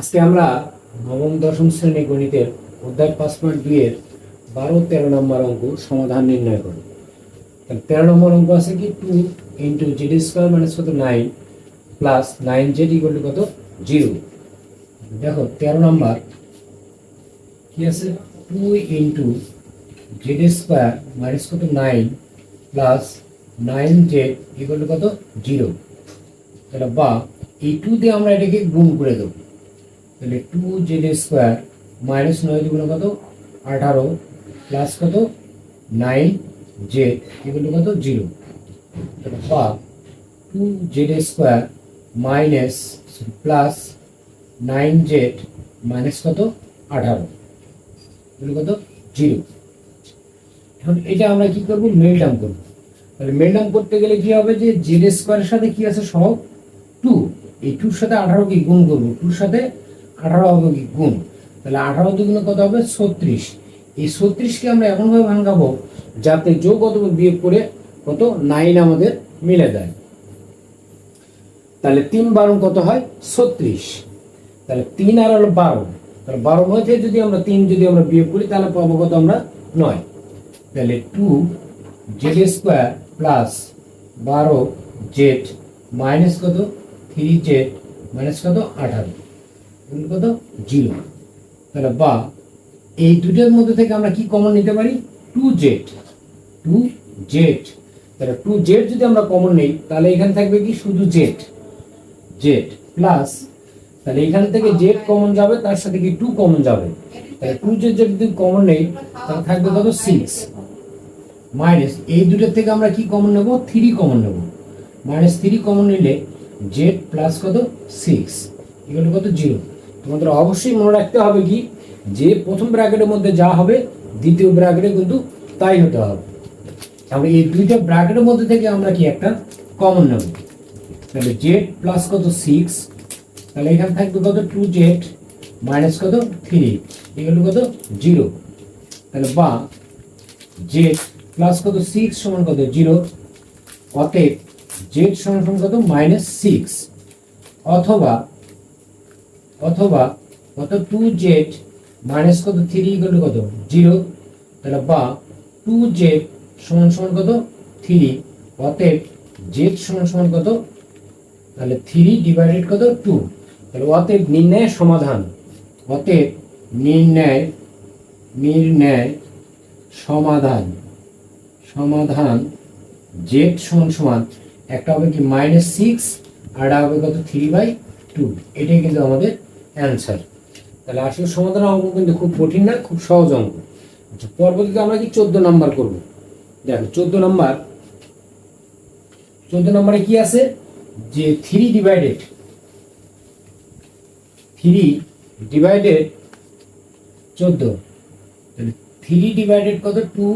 আজকে আমরা নবম, দশম শ্রেণি গণিতের অধ্যায় পাঁচ পয়েন্ট দুইয়ের বারো, তেরো নম্বর অঙ্ক সমাধান নির্ণয় করব। তাহলে তেরো নম্বর অঙ্ক আছে কি? Two into Z square minus কত? Nine plus nine Z equal to কত? জিরো দেখো, তেরো নম্বর কি আছে? Two into Z square minus কত? Nine plus nine Z equal to কত? জিরো তাহলে বা এই টু দিয়ে আমরা এটাকে গুণ করে দেবো। তাহলে টু জেড স্কোয়ার মাইনাস নয় দুগুণ কত? আঠারো প্লাস কত? নাইন জেড এগুলো কত? জিরো বা two Z square minus plus nine Z minus কত? আঠারো। এগুলো কত? জিরো এখন এটা আমরা কি করব? মেলডাম করব। তাহলে মেলডাম করতে গেলে কি হবে যে জেড স্কোয়ারের সাথে কি আছে সহগ? টু এই টুর সাথে আঠারো কি গুণ করব। টুর সাথে আঠারো হবে কি গুণ। তাহলে আঠারো দুগুণে কত হবে? ছত্রিশ। এই ছত্রিশকে আমরা এমনভাবে ভাঙাবো যাতে যোগ অথবা বিয়োগ করে কত? নাইন আমাদের মিলে দেয় তাহলে তিন বারো কত হয়? ছত্রিশ। তাহলে তিন আর হলো বারো। তাহলে বারো মধ্যে যদি আমরা তিন যদি আমরা বিয়োগ করি, তাহলে পাবো কত আমরা? নয়। তাহলে টু জেড স্কোয়ার প্লাস বারো জেড মাইনাস কত? থ্রি জেড মাইনাস কত? আঠারো। কত জিরো। তাহলে বা, এই দুটোর মধ্যে থেকে আমরা কি কমন নিতে পারি? টু জেড টু জেড তাহলে টু জেড যদি আমরা কমন নেই, তাহলে এখানে থাকবে কি? শুধু জেড জেড প্লাস তাহলে এখান থেকে জেড কমন যাবে, তার সাথে কি টু কমন যাবে? তাহলে টু জেড যদি কমন নেই, তাহলে থাকবে কত? সিক্স মাইনাস এই দুটোর থেকে আমরা কি কমন নেব? থ্রি কমন নেব। মাইনাস থ্রি কমন নিলে জেড প্লাস কত? সিক্স এগুলো কত? জিরো তোমাদের অবশ্যই মনে রাখতে হবে কি, যে প্রথম ব্র্যাকেটের মধ্যে যা হবে, দ্বিতীয় ব্র্যাকেটে কিন্তু তাই হতে হবে। তাহলে এই দুইটা ব্র্যাকেটের মধ্যে থেকে আমরা কি একটা কমন নেব। তাহলে জেড প্লাস কত সিক্স তাহলে এখানে থাকবে কত টু জেড মাইনাস কত থ্রি এগুলো কত জিরো তাহলে বা জেড প্লাস কত সিক্স সমান কত জিরো অতএব জেড সমান সমান কত মাইনাস সিক্স অথবা অথবা কত টু জেড মাইনাস কত? থ্রি ইকুয়াল কত? জিরো তাহলে বা টু জেড সমান সমান কত? থ্রি অতএব জেড সমান সমান কত? তাহলে থ্রি ডিভাইডেড কত? টু তাহলে অতএব নির্ণয়ের সমাধান। অতএব নির্ণয় নির্ণয় সমাধান। সমাধান জেড সমান সমান একটা হবে কি মাইনাস সিক্স আর হবে কত? থ্রি বাই টু এটাই কিন্তু আমাদের অ্যান্সার তাহলে আসলে সমাধান অঙ্ক কিন্তু খুব কঠিন না, খুব সহজ অঙ্ক। আচ্ছা পরবর্তীতে আমরা কি চোদ্দ নাম্বার করব? দেখো, চোদ্দ নাম্বার। চোদ্দ নম্বরে কি আছে? যে থ্রি ডিভাইডেড থ্রি ডিভাইডেড চোদ্দ। তাহলে থ্রি ডিভাইডেড কত? টু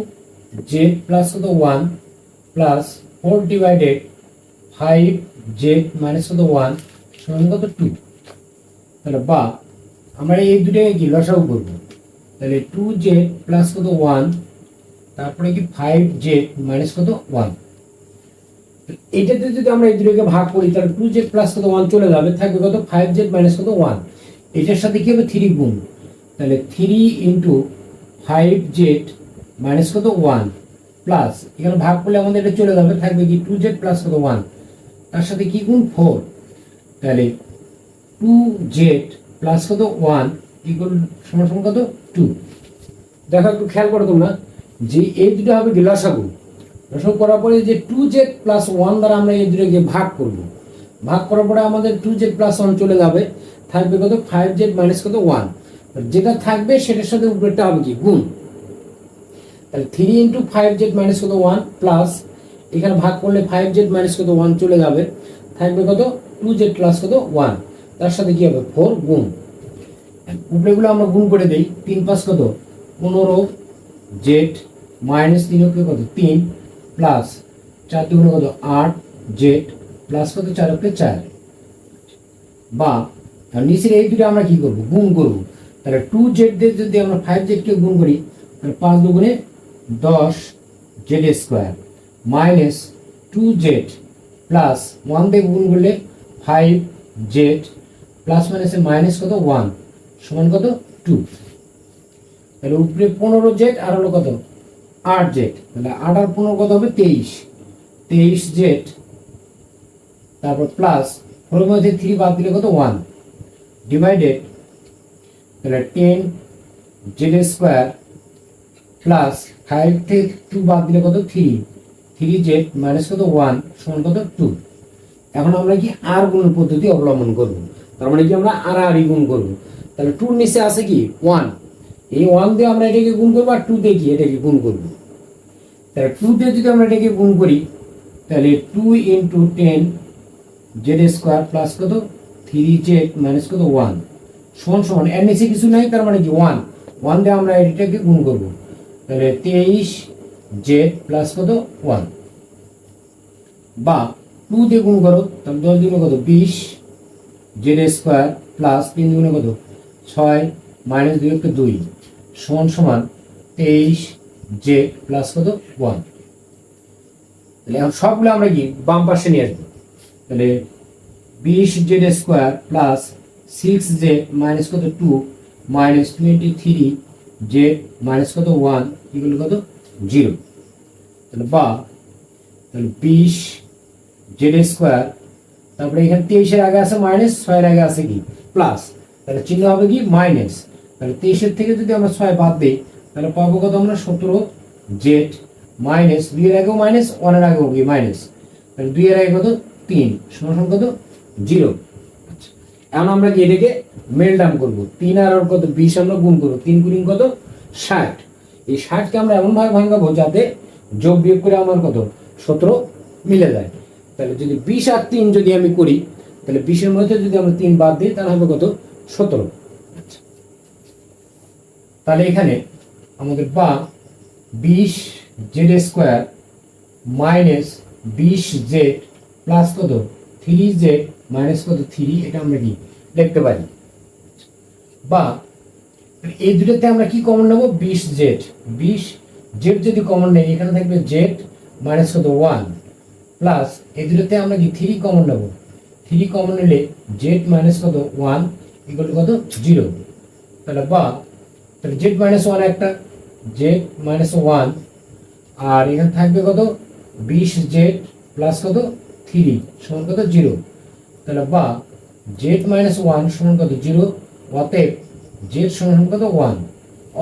জেড প্লাস কত? One plus four divided five Z minus কত? ওয়ান সমান কত? টু তাহলে বা, আমরা এই দুটাকে কি করব? তাহলে টু জেড প্লাস কত ওয়ান তারপরে কি ফাইভ জেড মাইনাস কত ওয়ান এটাতে যদি আমরা এই দুটোকে ভাগ করি, তাহলে টু জেড প্লাস কত ওয়ান চলে যাবে, থাকবে কত ফাইভ জেড মাইনাস কত ওয়ান এটার সাথে কি হবে? থ্রি গুণ। তাহলে three into five Z minus কত ওয়ান প্লাস এখানে ভাগ করলে আমাদের এটা চলে যাবে, থাকবে কি টু জেড প্লাস কত ওয়ান তার সাথে কি গুণ? ফোর তাহলে টু জেড প্লাস কত ওয়ান ইকুয়াল সমান সমান কত টু দেখো একটু খেয়াল করো তোমরা, যে এই দুটো হবে কি লসাগু লসাগু করার পরে যে টু জেড প্লাস ওয়ান দ্বারা আমরা এই দুটোকে ভাগ করব। ভাগ করার পরে আমাদের টু জেড প্লাস ওয়ান চলে যাবে, থাকবে কত ফাইভ জেড মাইনাস কত ওয়ান যেটা থাকবে সেটার সাথে উপরেরটা হবে কি? গুণ। তাহলে three into five Z minus কত ওয়ান প্লাস এখানে ভাগ করলে ফাইভ জেড মাইনাস কত ওয়ান চলে যাবে, থাকবে কত টু জেড প্লাস কত ওয়ান তার সাথে কি হবে? ফোর গুণ। উপরেগুলো আমরা গুণ করে দিই, তিন পাঁচ কত? পনেরো জেড মাইনাস তিন অক্ষে কত? তিন প্লাস চার দুগুণে কত? আট জেড প্লাস কত? চার অক্ষে চার। বা আর নিচের এই দুটো আমরা কি করব? গুণ করব। তাহলে টু জেড দিয়ে যদি আমরা ফাইভ জেডকে গুণ করি, তাহলে পাঁচ দুগুণে দশ Z square minus two Z plus one দিয়ে গুণ করলে ফাইভ জেড প্লাস মাইনাসে মাইনাস কত? ওয়ান সমান কত? টু তাহলে উপরে পনেরো জেড, আর হলো কত? আট জেড। তাহলে আট আর পনেরো কত হবে? তেইশ। তেইশ জেড, তারপর প্লাস ফোরের মধ্যে থ্রি বাদ দিলে কত? ওয়ান ডিভাইডেড তাহলে ten Z square plus five থেকে টু বাদ দিলে কত? থ্রি থ্রি জেড মাইনাস কত? ওয়ান সমান কত? টু এখন আমরা কি আর গুণ পদ্ধতি অবলম্বন করব? তার মানে কি আমরা আর আর গুণ করব? তাহলে টুর নিচে আছে কি? ওয়ান এই ওয়ান দিয়ে আমরা এটাকে গুণ করব আর টু দিয়ে কি? এটাকে গুণ করব। তাহলে টু দিয়ে যদি আমরা এটাকে গুণ করি, তাহলে two into ten Z square plus কত? থ্রি জেড মাইনাস কত? ওয়ান সমান সমান, এর নিচে কিছু নাই, তার মানে কি? ওয়ান ওয়ান দিয়ে আমরা এটাকে গুণ করব। তাহলে তেইশ জেড প্লাস কত? ওয়ান বা টু দিয়ে গুণ করো, তাহলে দশ দিনে কত? বিশ। জেড স্কোয়ার প্লাস তিন দুগুণে কত? ছয় মাইনাস দুই একটা দুই। সমান সমান তেইশ জেড প্লাস কত? ওয়ান তাহলে এখন সবগুলো আমরা কি বাম পাশে নিয়ে আসব? তাহলে বিশ Z square plus six Z minus কত? Two minus twenty three Z minus কত? ওয়ান এগুলো কত? জিরো তাহলে বা, তাহলে বিশ জেড স্কোয়ার তারপরে এখানে তেইশের আগে আছে মাইনাস ছয়ের আগে আছে কি? প্লাস তাহলে চিহ্ন হবে কি? মাইনাস তাহলে তেইশের থেকে যদি আমরা ছয় বাদ দিই, তাহলে পাবো কত আমরা? সতেরো জেড মাইনাস দুইয়ের আগেও মাইনাস ওয়ানের আগেও কি? মাইনাস তাহলে দুইয়ের আগে কত? তিন। সমান কত? জিরো আচ্ছা। এখন আমরা কি এটাকে ডাউন করব। তিন আর ওর কত? বিশ আমরা গুণ করব। তিন গুণ কত? ষাট। এই ষাটকে আমরা এমনভাবে ভাঙাবো যাতে যোগ বিয়োগ করে আমার কত? সতেরো মিলে যায়। তাহলে যদি বিশ আর তিন যদি আমি করি, তাহলে বিশের মধ্যে যদি আমরা তিন বাদ দিই, তাহলে হবে কত? সতেরো। আচ্ছা। তাহলে এখানে আমাদের বা বিশ জেড স্কোয়ার মাইনাস বিশ জেড প্লাস কত? থ্রি জেড মাইনাস কত? থ্রি এটা আমরা কি লিখতে পারি? বা এই দুটোতে আমরা কি কমন নেব? বিশ জেড বিশ জেড যদি কমন নেই, এখানে থাকবে জেড মাইনাস কত? ওয়ান প্লাস এই দুটোতে আমরা কি থ্রি কমন নেব? থ্রি কমন নিলে জেড মাইনাস কত? ওয়ান ইকুয়াল টু কত? জিরো তাহলে বা তাহলে জেড মাইনাস ওয়ান একটা জেড মাইনাস ওয়ান আর এখানে থাকবে কত? বিশ জেড প্লাস কত? থ্রি সমান কত? জিরো তাহলে বা জেড মাইনাস ওয়ান সমান কত? জিরো অতএব জেড সমান কত? ওয়ান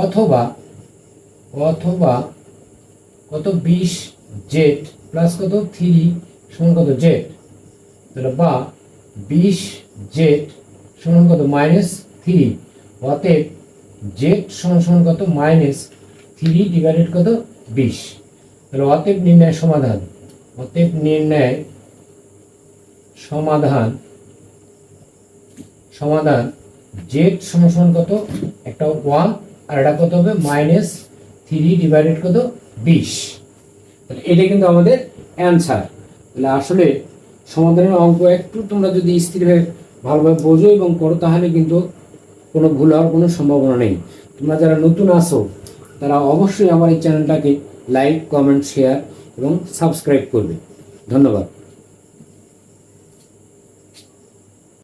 অথবা অথবা কত? বিশ জেড প্লাস কত? থ্রি সমান কত? জেড। তাহলে বা বিশ জেড সমান কত? Minus three. অতএব জেড সমান কত? মাইনাস থ্রি ডিভাইডেড কত? বিশ। তাহলে অতএব নির্ণয় সমাধান। অতএব নির্ণয় সমাধান সমাধান জেড সমান কত? একটা ওয়ান, আর এটা কত হবে? মাইনাস থ্রি ডিভাইডেড কত? বিশ। তাহলে এটা কিন্তু আমাদের অ্যান্সার তাহলে আসলে সমাধানের অঙ্ক একটু তোমরা যদি স্থিরভাবে ভালোভাবে বোঝো এবং করো, তাহলে কিন্তু কোনো ভুল হওয়ার কোনো সম্ভাবনা নেই। তোমরা যারা নতুন আসো তারা অবশ্যই আমার এই চ্যানেলটাকে লাইক কমেন্ট শেয়ার এবং সাবস্ক্রাইব করবে। ধন্যবাদ।